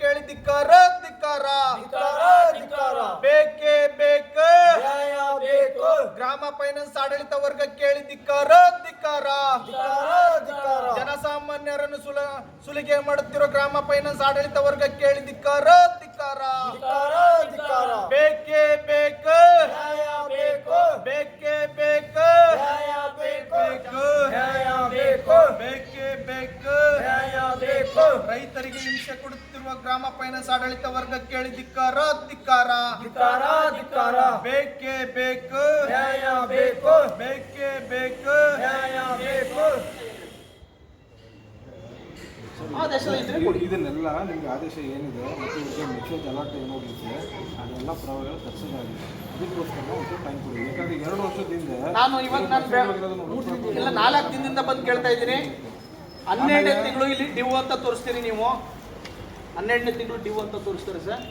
ಕೇಳಿ ಧಿಕ್ಕಾರ ಧಿಕ್ಕಾರ. ಬೇಕೇ ಬೇಕ. ಗ್ರಾಮ ಫೈನಾನ್ಸ್ ಆಡಳಿತ ವರ್ಗ ಕೇಳಿ ಧಿಕ್ಕಾರ ಧಿಕ್ಕಾರ. ಜನಸಾಮಾನ್ಯರನ್ನು ಸುಲ ಸುಲಿಗೆ ಮಾಡುತ್ತಿರೋ ಗ್ರಾಮ ಫೈನಾನ್ಸ್ ಆಡಳಿತ ವರ್ಗ ಕೇಳಿ ಧಿಕ್ಕಾರ ಧಿಕ್ಕಾರ. ಬೇಕೇ ಬೇಕ ಬೇಕು. ಬೇಕೇ ಬೇಕ ಬೇಕು. ಬೇಕು. ನ್ಯಾಯ ಬೇಕು. ಬೇಕೇ ಬೇಕ ನ್ಯಾಯ ಬೇಕು. ರೈತರಿಗೆ ಹಿಂಸೆ ಕೊಡುತ್ತಿರುವ ಗ್ರಾಮ ಫೈನಾನ್ಸ್ ಆಡಳಿತ ವರ್ಗ ಕೇಳಿ ಧಿಕ್ಕಾರ ಧಿಕ್ಕಾರ. ಧಿಕ್ಕಾರ, ಧಿಕ್ಕಾರ. ಬೇಕೇ ಬೇಕು. ನ್ಯಾಯ ಬೇಕು. ಬೇಕೇ ಬೇಕು. ನ್ಯಾಯ ಬೇಕು. ಇದು- ಇದನ್ನೆಲ್ಲ ನಿಮ್ಗೆ ಆದೇಶ ಏನಿದೆ ಮತ್ತು ಈಗ ಮೆಸೇಜ್ ಅಲರ್ಟ್ ಏನಾಗಿರುತ್ತೆ ಅದೆಲ್ಲ ಪುರಾವೆಗಳು ತರಿಸೋದಾಗಿದೆ ಅದಕ್ಕೋಸ್ಕರ ಒಂದು ಟೈಮ್ ಕೊಡಿ. ಯಾಕಂದ್ರೆ ಎರಡು ವರ್ಷದಿಂದ ನಾನು ಇವಾಗ ನಾನು ಇಲ್ಲ ನಾಲ್ಕು ದಿನದಿಂದ ಬಂದು ಕೇಳ್ತಾ ಇದ್ದೀನಿ. ಹನ್ನೆರಡು ತಿಂಗಳು ಇಲ್ಲಿ ನೀವು ಅಂತ ತೋರಿಸ್ತೀರಿ ನೀವು. ಹನ್ನೆರಡನೇ ತಿಂಗಳು ಡಿವ್ ಅಂತ ತೋರಿಸ್ತಾರೆ ಸರ್.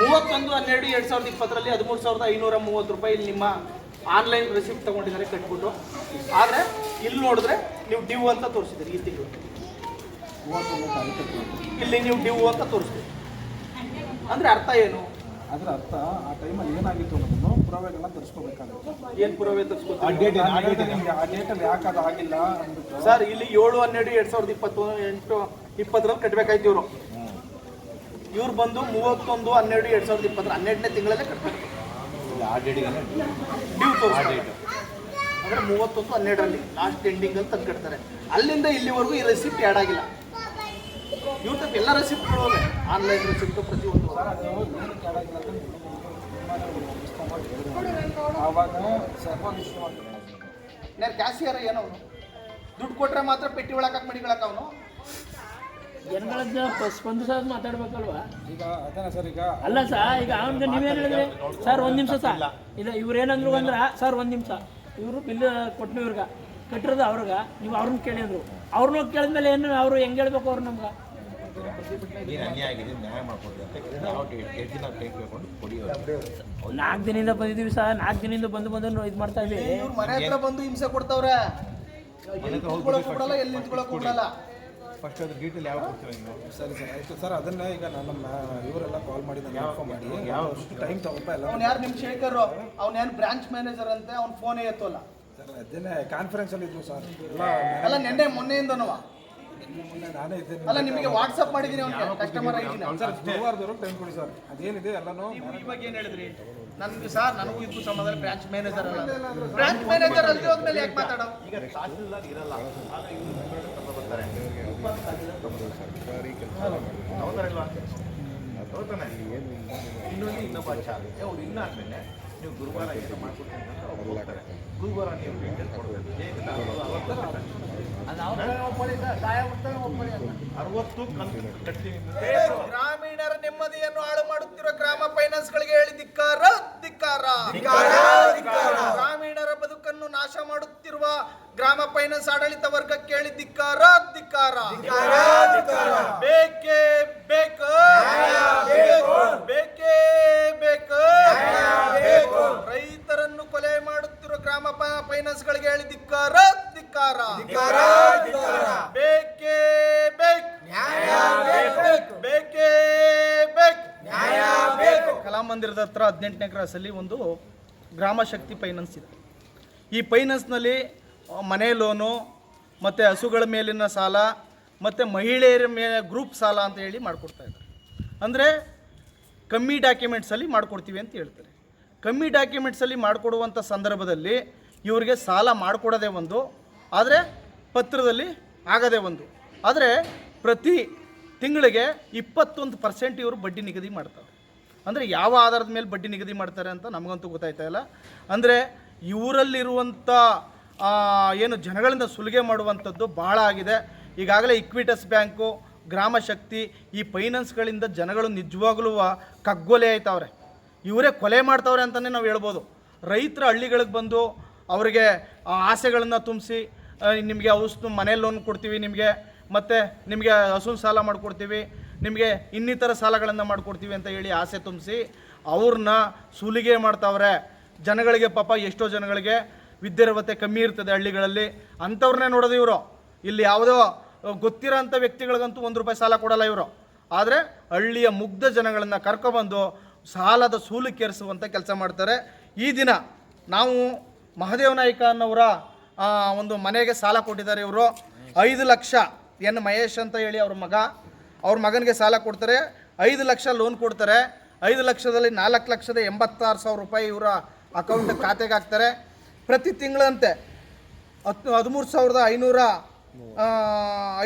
ಮೂವತ್ತೊಂದು ಹನ್ನೆರಡು ಎರಡು ಸಾವಿರದ ಇಪ್ಪತ್ತರಲ್ಲಿ ಹದಿಮೂರು ಸಾವಿರದ ಐನೂರ ಮೂವತ್ತು ರೂಪಾಯಿ ಇಲ್ಲಿ ನಿಮ್ಮ ಆನ್ಲೈನ್ ರೆಸಿಪ್ಟ್ ತೊಗೊಂಡಿದ್ದಾರೆ ಕಟ್ಬಿಟ್ಟು. ಆದರೆ ಇಲ್ಲಿ ನೋಡಿದ್ರೆ ನೀವು ಡಿವ್ ಅಂತ ತೋರಿಸಿದ್ದೀರಿ ಈ ತಿಂಗಳು. ಇಲ್ಲಿ ನೀವು ಡಿವ್ ಅಂತ ತೋರಿಸ್ತೀವಿ ಅಂದರೆ ಅರ್ಥ ಏನು? ಅದರ ಅರ್ಥ ಆ ಟೈಮಲ್ಲಿ ಏನಾಗಿತ್ತು ಅನ್ನೋದನ್ನು ಪುರಾವೆಗಳನ್ನ ತರಿಸ್ಕೋಬೇಕಾಗುತ್ತೆ. ಏನು ಪುರಾವೆ ಆ ಡೇಟ್ ನಿಮಗೆ ಆ ಡೇಟಲ್ಲಿ ಯಾಕೆ ಅದು ಆಗಿಲ್ಲ ಸರ್ ಇಲ್ಲಿ ಏಳು ಹನ್ನೆರಡು ಎರಡು ಸಾವಿರದ ಇಪ್ಪತ್ತು ಎಂಟು ಇಪ್ಪತ್ತರಲ್ಲಿ ಕಟ್ಟಬೇಕಾಯ್ತು ಇವರು. ಇವ್ರು ಬಂದು ಮೂವತ್ತೊಂದು ಹನ್ನೆರಡು ಎರಡು ಸಾವಿರದ ಇಪ್ಪತ್ತರ ಹನ್ನೆರಡನೇ ತಿಂಗಳಲ್ಲೇ ಕಟ್ತಾರೆ. ಡ್ಯೂ ತೋರಿಸ್ತಾರೆ. ಅಂದರೆ ಮೂವತ್ತೊಂದು ಹನ್ನೆರಡರಲ್ಲಿ ಲಾಸ್ಟ್ ಎಂಡಿಂಗಲ್ಲಿ ತಂದು ಕಟ್ತಾರೆ. ಅಲ್ಲಿಂದ ಇಲ್ಲಿವರೆಗೂ ಈ ರೆಸಿಪ್ಟ್ ಆ್ಯಡ್ ಆಗಿಲ್ಲ. ಇವ್ರ ತಪ್ಪ ಎಲ್ಲ ರೆಸಿಪ್ಟ್ಗಳು ಅವೆ ಆನ್ಲೈನ್ ರೆಸಿಪ್ಟು ಪ್ರತಿಯೊಂದು. ಏನವನು ಅಂತ ಯಾರು ಕ್ಯಾಸಿಯರ್ ಏನೋ ದುಡ್ಡು ಕೊಟ್ರೆ ಮಾತ್ರ ಪೆಟ್ಟಿ ಒಳಗೆ ಮಡಿಗಳಾಕ ಅವನು. ಜನಗಳನ್ನ ಪ- ಸ್ಪಂದಿಸೋದು ಮಾತಾಡ್ಬೇಕಲ್ವಾ? ಈಗ ಅದನ್ನ ಸರ್ ಈಗ ಅಲ್ಲ ಸರ್ ಈಗ ಅವನಿಗೆ ನೀವೇನು ಹೇಳಿದ್ರಿ? ಸರ್ ಒಂದು ನಿಮಿಷ ಸರ್ ಇಲ್ಲ ಇವ್ರು ಏನಂದ್ರು ಅಂದ್ರೆ ಸರ್ ಒಂದು ನಿಮಿಷ. ಇವರು ಬಿಲ್ ಕೊಟ್ಟನು ಇವ್ರಿಗೆ ಕಟ್ಟಿರೋದು ಅವ್ರಿಗೆ. ನೀವು ಅವ್ರನ್ನ ಕೇಳಿದ್ರು. ಅವ್ರನ್ನ ಕೇಳಿದ್ಮೇಲೆ ಏನು ಅವರು ಹೆಂಗೆ ಹೇಳ್ಬೇಕು ಅವ್ರು ನಮ್ಗೆ. ನಾಲ್ಕು ದಿನದಿಂದ ಬಂದಿದ್ದೀವಿ ಸರ್ ನಾಲ್ಕು ದಿನದಿಂದ ಬಂದು ಬಂದು ಇದು ಮಾಡ್ತಾ ಇದ್ದೀವಿ. ಇವ್ರು ಮನೆ ಹತ್ರ ಬಂದು ಹಿಂಸೆ ಕೊಡ್ತಾವ್ರೆ. ಎಲ್ಲಿ ಕೂತ್ಕೊಳ್ಳೋಕೆ ಬಿಡಲ್ಲ ಎಲ್ಲಿ ನಿಂತ್ಕೊಳ್ಳೋಕೆ ಬಿಡಲ್ಲ ಫಸ್ಟ್ ಅದ್ರ ಡೀಟೇಲ್ ಯಾವ ನೀವು? ಸರಿ ಸರ್ ಆಯ್ತು. ಸರ್ ಅದನ್ನ ಈಗ ನಾನು ನಮ್ಮ ಇವರೆಲ್ಲ ಕಾಲ್ ಮಾಡಿ ನಾನು ಇನ್ಫಾರ್ಮ್ ಮಾಡಿ. ಯಾವ ಅಷ್ಟು ಟೈಮ್ ತಗೋತಾ ಇಲ್ಲ ಅವ್ನು ಯಾರು ನಿಮ್ಮ ಶೇಖರ್? ಅವ್ನು ಏನು ಬ್ರಾಂಚ್ ಮ್ಯಾನೇಜರ್ ಅಂತೆ ಅವ್ನು ಫೋನೇ ಎತ್ತೋಲ್ಲ. ಸರ್ ಅದನ್ನೇ ಕಾನ್ಫರೆನ್ಸ್ ಅಲ್ಲಿ ಇದ್ರು ಸರ್. ಎಲ್ಲ ಅಲ್ಲ ನಿನ್ನೆ ಮೊನ್ನೆಯಿಂದನವ ಮೊನ್ನೆ ನಾನೇ ಇದ್ದೇನೆ. ಅಲ್ಲ ನಿಮಗೆ ವಾಟ್ಸಪ್ ಮಾಡಿದ್ದೀನಿ ಅವ್ನು ಕಸ್ಟಮರ್ ಐಡಿನ? ಸರ್ ಗುರುವಾರದವರೆಗೆ ಟೈಮ್ ಕೊಡಿ ಸರ್. ಅದೇನಿದೆ ಎಲ್ಲನೂ ನೀವು ಇವಾಗ ಏನು ಹೇಳಿದ್ರಿ? ನನಗೆ ಸರ್ ನನಗೂ ಇದು ಸಂಬಂಧ ಬ್ರಾಂಚ್ ಮ್ಯಾನೇಜರ್ ಅಲ್ಲ. ಬ್ರಾಂಚ್ ಮ್ಯಾನೇಜರ್ ಅಲ್ಲಿ ಹೋದ್ಮೇಲೆ ಯಾಕೆ ಮಾತಾಡೋ ಈಗ ತಹಸೀಲ್ದಾರ್ ಇರಲ್ಲ ಆಗ ಇವರು ಬರ್ತಾರೆ. ಹೌದಾನೆ ಇನ್ನೊಂದು ಇನ್ನೊಬ್ಬ ಚಾರ್ಜ್ ಅವ್ರು ಇನ್ನಾದ್ಮೇಲೆ ನೀವು ಗುರುವಾರ ಏನು ಮಾಡ್ಕೊಡ್ತೀನಿ ಅಂತ ಅವ್ರು ಹೋಗ್ತಾರೆ ಗುರುವಾರ ನೀವು ಡೀಟೇಲ್ ಕೊಡಬೇಕು ಅರವತ್ತು ಗ್ರಾಮೀಣರ ನೆಮ್ಮದಿಯನ್ನು ಹಾಳು ಮಾಡುತ್ತಿರುವ ಗ್ರಾಮ ಫೈನಾನ್ಸ್ ಗಳಿಗೆ ಹೇಳಿ ಧಿಕ್ಕಾರ ಧಿಕ್ಕಾರ. ಗ್ರಾಮೀಣರ ಬದುಕನ್ನು ನಾಶ ಮಾಡುತ್ತಿರುವ ಗ್ರಾಮ ಫೈನಾನ್ಸ್ ಆಡಳಿತ ವರ್ಗ ಕೇಳಿ ಧಿಕ್ಕಾರ ಧಿಕ್ಕಾರ. ಬೇಕೇ ಬೇಕ. ಬೇಕೇ. ಬೇಕ ರೈತರನ್ನು ಕೊಲೆ ಮಾಡುತ್ತಿರುವ ಗ್ರಾಮ ಫೈನಾನ್ಸ್ ಗಳಿಗೆ ಹೇಳಿ ಧಿಕ್ಕಾರ ಧಿಕ್ಕಾರ. ಬೇಕೇ ಬೇಕು. ಬೇಕೇ. ಬೇಕು. ಕಲಾಮಂದಿರದ ಹತ್ರ ಹದಿನೆಂಟನೇ ಕ್ರಾಸಲ್ಲಿ ಒಂದು ಗ್ರಾಮ ಶಕ್ತಿ ಫೈನಾನ್ಸ್ ಇದೆ. ಈ ಫೈನಾನ್ಸ್ನಲ್ಲಿ ಮನೆ ಲೋನು, ಮತ್ತು ಹಸುಗಳ ಮೇಲಿನ ಸಾಲ, ಮತ್ತು ಮಹಿಳೆಯರ ಮೇಲೆ ಗ್ರೂಪ್ ಸಾಲ ಅಂತ ಹೇಳಿ ಮಾಡಿಕೊಡ್ತಾ ಇದ್ದಾರೆ. ಅಂದರೆ ಕಮ್ಮಿ ಡಾಕ್ಯುಮೆಂಟ್ಸಲ್ಲಿ ಮಾಡಿಕೊಡ್ತೀವಿ ಅಂತ ಹೇಳ್ತಾರೆ. ಕಮ್ಮಿ ಡಾಕ್ಯುಮೆಂಟ್ಸಲ್ಲಿ ಮಾಡಿಕೊಡುವಂಥ ಸಂದರ್ಭದಲ್ಲಿ ಇವರಿಗೆ ಸಾಲ ಮಾಡಿಕೊಡೋದೇ ಒಂದು, ಆದರೆ ಪತ್ರದಲ್ಲಿ ಆಗದೇ ಒಂದು. ಆದರೆ ಪ್ರತಿ ತಿಂಗಳಿಗೆ ಇಪ್ಪತ್ತೊಂದು ಪರ್ಸೆಂಟ್ ಇವರು ಬಡ್ಡಿ ನಿಗದಿ ಮಾಡ್ತಾರೆ. ಅಂದರೆ ಯಾವ ಆಧಾರದ ಮೇಲೆ ಬಡ್ಡಿ ನಿಗದಿ ಮಾಡ್ತಾರೆ ಅಂತ ನಮಗಂತೂ ಗೊತ್ತಾಯ್ತಾ ಇಲ್ಲ. ಅಂದರೆ ಇವರಲ್ಲಿರುವಂಥ ಏನು ಜನಗಳಿಂದ ಸುಲಿಗೆ ಮಾಡುವಂಥದ್ದು ಭಾಳ ಆಗಿದೆ. ಈಗಾಗಲೇ ಇಕ್ವಿಟಸ್ ಬ್ಯಾಂಕು ಗ್ರಾಮ ಶಕ್ತಿ, ಈ ಫೈನಾನ್ಸ್ಗಳಿಂದ ಜನಗಳು ನಿಜವಾಗ್ಲೂ ಕಗ್ಗೊಲೆ ಆಯ್ತವ್ರೆ. ಇವರೇ ಕೊಲೆ ಮಾಡ್ತವ್ರೆ ಅಂತಲೇ ನಾವು ಹೇಳ್ಬೋದು. ರೈತರ ಹಳ್ಳಿಗಳಿಗೆ ಬಂದು ಅವರಿಗೆ ಆಸೆಗಳನ್ನು ತುಂಬಿಸಿ ನಿಮಗೆ ಔಷಧ ಮನೆ ಲೋನ್ ಕೊಡ್ತೀವಿ ನಿಮಗೆ, ಮತ್ತು ನಿಮಗೆ ಹಸುನ ಸಾಲ ಮಾಡಿಕೊಡ್ತೀವಿ, ನಿಮಗೆ ಇನ್ನಿತರ ಸಾಲಗಳನ್ನು ಮಾಡಿಕೊಡ್ತೀವಿ ಅಂತ ಹೇಳಿ ಆಸೆ ತುಂಬಿಸಿ ಅವ್ರನ್ನ ಸುಲಿಗೆ ಮಾಡ್ತಾವ್ರೆ. ಜನಗಳಿಗೆ ಪಾಪ ಎಷ್ಟೋ ಜನಗಳಿಗೆ ವಿದ್ಯಾರ್ಹತೆ ಕಮ್ಮಿ ಇರ್ತದೆ ಹಳ್ಳಿಗಳಲ್ಲಿ. ಅಂಥವ್ರನ್ನೇ ನೋಡೋದು ಇವರು. ಇಲ್ಲಿ ಯಾವುದೋ ಗೊತ್ತಿರೋಂಥ ವ್ಯಕ್ತಿಗಳಿಗಂತೂ ಒಂದು ರೂಪಾಯಿ ಸಾಲ ಕೊಡಲ್ಲ ಇವರು. ಆದರೆ ಹಳ್ಳಿಯ ಮುಗ್ಧ ಜನಗಳನ್ನು ಕರ್ಕೊಬಂದು ಸಾಲದ ಸೂಲಕ್ಕೇರಿಸುವಂಥ ಕೆಲಸ ಮಾಡ್ತಾರೆ. ಈ ದಿನ ನಾವು ಮಹದೇವ ನಾಯ್ಕ ಅನ್ನೋರ ಒಂದು ಮನೆಗೆ ಸಾಲ ಕೊಟ್ಟಿದ್ದಾರೆ ಇವರು. ಐದು ಲಕ್ಷ, ಎನ್ ಮಹೇಶ್ ಅಂತ ಹೇಳಿ ಅವ್ರ ಮಗ. ಅವ್ರ ಮಗನಿಗೆ ಸಾಲ ಕೊಡ್ತಾರೆ. ಐದು ಲಕ್ಷ ಲೋನ್ ಕೊಡ್ತಾರೆ. ಐದು ಲಕ್ಷದಲ್ಲಿ ನಾಲ್ಕು ಲಕ್ಷದ ಎಂಬತ್ತಾರು ಸಾವಿರ ರೂಪಾಯಿ ಇವರ ಅಕೌಂಟ್ ಖಾತೆಗೆ ಹಾಕ್ತಾರೆ. ಪ್ರತಿ ತಿಂಗಳಂತೆ. ಹತ್ತು ಹದಿಮೂರು ಸಾವಿರದ ಐನೂರ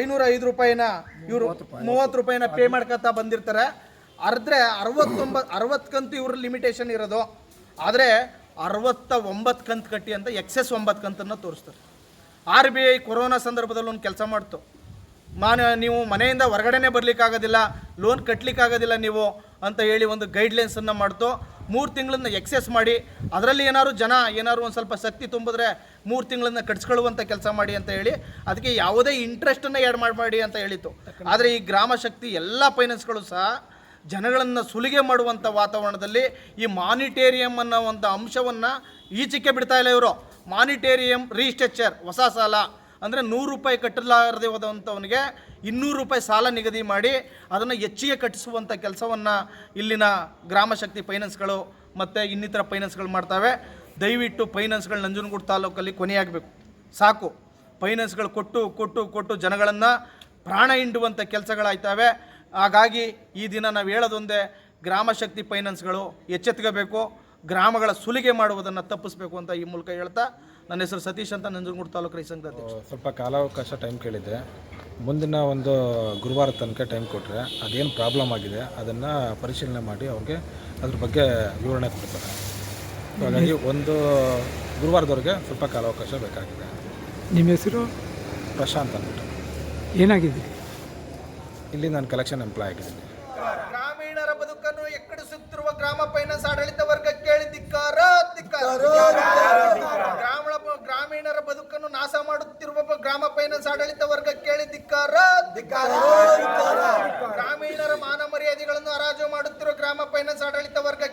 ಐನೂರ ಐದು ರೂಪಾಯಿನ ಇವರು ಮೂವತ್ತು ರೂಪಾಯಿನ ಪೇ ಮಾಡ್ಕೊತಾ ಬಂದಿರ್ತಾರೆ. ಅರ್ದ್ರೆ ಅರವತ್ತೊಂಬತ್ತು ಅರವತ್ತು ಕಂತು ಇವ್ರ ಲಿಮಿಟೇಷನ್ ಇರೋದು. ಆದರೆ ಅರವತ್ತ ಒಂಬತ್ತು ಕಂತು ಕಟ್ಟಿ ಅಂತ ಎಕ್ಸೆಸ್ ಒಂಬತ್ತು ಕಂತನ್ನು ತೋರಿಸ್ತಾರೆ. ಆರ್ ಬಿ ಐ ಕೊರೋನಾ ಸಂದರ್ಭದಲ್ಲಿ ಒಂದು ಕೆಲಸ ಮಾಡ್ತು. ಮಾನ ನೀವು ಮನೆಯಿಂದ ಹೊರಗಡೆನೇ ಬರಲಿಕ್ಕಾಗೋದಿಲ್ಲ ಲೋನ್ ಕಟ್ಟಲಿಕ್ಕಾಗೋದಿಲ್ಲ ನೀವು ಅಂತ ಹೇಳಿ ಒಂದು ಗೈಡ್ಲೈನ್ಸನ್ನು ಮಾಡ್ತು. ಮೂರು ತಿಂಗಳನ್ನ ಎಕ್ಸೆಸ್ ಮಾಡಿ, ಅದರಲ್ಲಿ ಏನಾದ್ರು ಜನ ಏನಾದ್ರು ಒಂದು ಸ್ವಲ್ಪ ಶಕ್ತಿ ತುಂಬಿದ್ರೆ ಮೂರು ತಿಂಗಳನ್ನ ಕಟ್ಸ್ಕೊಳ್ಳುವಂಥ ಕೆಲಸ ಮಾಡಿ ಅಂತ ಹೇಳಿ, ಅದಕ್ಕೆ ಯಾವುದೇ ಇಂಟ್ರೆಸ್ಟನ್ನು ಆ್ಯಡ್ ಮಾಡಬೇಡಿ ಅಂತ ಹೇಳಿತ್ತು. ಆದರೆ ಈ ಗ್ರಾಮ ಶಕ್ತಿ ಎಲ್ಲ ಫೈನಾನ್ಸ್ಗಳು ಸಹ ಜನಗಳನ್ನು ಸುಲಿಗೆ ಮಾಡುವಂಥ ವಾತಾವರಣದಲ್ಲಿ ಈ ಮಾನಿಟೇರಿಯಂ ಅನ್ನೋ ಒಂದು ಅಂಶವನ್ನು ಈಚೆಗೆ ಬಿಡ್ತಾ ಇಲ್ಲ ಇವರು. ಮಾನಿಟೇರಿಯಂ ರೀಸ್ಟ್ರಕ್ಚರ್ ಹೊಸ ಸಾಲ. ಅಂದರೆ ನೂರು ರೂಪಾಯಿ ಕಟ್ಟಲಾರದೆ ಹೋದಂಥವನಿಗೆ ಇನ್ನೂರು ರೂಪಾಯಿ ಸಾಲ ನಿಗದಿ ಮಾಡಿ ಅದನ್ನು ಹೆಚ್ಚಿಗೆ ಕಟ್ಟಿಸುವಂಥ ಕೆಲಸವನ್ನು ಇಲ್ಲಿನ ಗ್ರಾಮ ಶಕ್ತಿ ಫೈನಾನ್ಸ್ಗಳು ಮತ್ತು ಇನ್ನಿತರ ಫೈನಾನ್ಸ್ಗಳು ಮಾಡ್ತವೆ. ದಯವಿಟ್ಟು ಫೈನಾನ್ಸ್ಗಳು ನಂಜನಗೂಡು ತಾಲೂಕಲ್ಲಿ ಕೊನೆಯಾಗಬೇಕು. ಸಾಕು. ಫೈನಾನ್ಸ್ಗಳು ಕೊಟ್ಟು ಕೊಟ್ಟು ಕೊಟ್ಟು ಜನಗಳನ್ನು ಪ್ರಾಣ ಹಿಂಡುವಂಥ ಕೆಲಸಗಳಾಯ್ತವೆ. ಹಾಗಾಗಿ ಈ ದಿನ ನಾವು ಹೇಳೋದೊಂದೇ ಗ್ರಾಮ ಶಕ್ತಿ ಫೈನಾನ್ಸ್ಗಳು ಎಚ್ಚೆತ್ಕೋಬೇಕು ಗ್ರಾಮಗಳ ಸುಲಿಗೆ ಮಾಡುವುದನ್ನು ತಪ್ಪಿಸ್ಬೇಕು ಅಂತ ಈ ಮೂಲಕ ಹೇಳ್ತಾ ನನ್ನ ಹೆಸರು ಸತೀಶ್ ಅಂತ ನಂಜನಗೂಡು ತಾಲೂಕು ರೈತ ಸಂಘದ ಅಧ್ಯಕ್ಷ. ಸ್ವಲ್ಪ ಕಾಲಾವಕಾಶ ಟೈಮ್ ಕೇಳಿದ್ದೆ. ಮುಂದಿನ ಒಂದು ಗುರುವಾರ ತನಕ ಟೈಮ್ ಕೊಟ್ಟರೆ ಅದೇನು ಪ್ರಾಬ್ಲಮ್ ಆಗಿದೆ ಅದನ್ನು ಪರಿಶೀಲನೆ ಮಾಡಿ ಅವ್ರಿಗೆ ಅದ್ರ ಬಗ್ಗೆ ವಿವರಣೆ ಕೊಡ್ತಾರೆ. ಹಾಗಾಗಿ ಒಂದು ಗುರುವಾರದವರೆಗೆ ಸ್ವಲ್ಪ ಕಾಲಾವಕಾಶ ಬೇಕಾಗಿದೆ. ನಿಮ್ಮ ಹೆಸರು? ಪ್ರಶಾಂತ್ ಅಂದ್ಬಿಟ್ಟು. ಏನಾಗಿದೆ? ಇಲ್ಲಿ ನಾನು ಕಲೆಕ್ಷನ್ ಎಂಪ್ಲಾಯ್ ಆಗಿದ್ದೀನಿ. ಗ್ರಾಮೀಣರ ಬದುಕನ್ನು ಎಕ್ಕಡಿಸುತ್ತಿರುವ ಗ್ರಾಮ ಫೈನಾನ್ಸ್ ಆಡಳಿತ ವರ್ಗ ಕೇಳಿ ಧಿಕ್ಕಾರ ಗ್ರಾಮೀಣರ ಬದುಕನ್ನು ನಾಶ ಮಾಡುತ್ತಿರುವ ಗ್ರಾಮ ಫೈನಾನ್ಸ್ ಆಡಳಿತ ವರ್ಗ ಕೇಳಿ ಧಿಕ್ಕಾರ. ಧಿಕ್ಕಾರ. ಗ್ರಾಮೀಣರ ಮಾನ ಮರ್ಯಾದೆಗಳನ್ನು ಹರಾಜು ಮಾಡುತ್ತಿರುವ ಗ್ರಾಮ ಫೈನಾನ್ಸ್ ಆಡಳಿತ ವರ್ಗ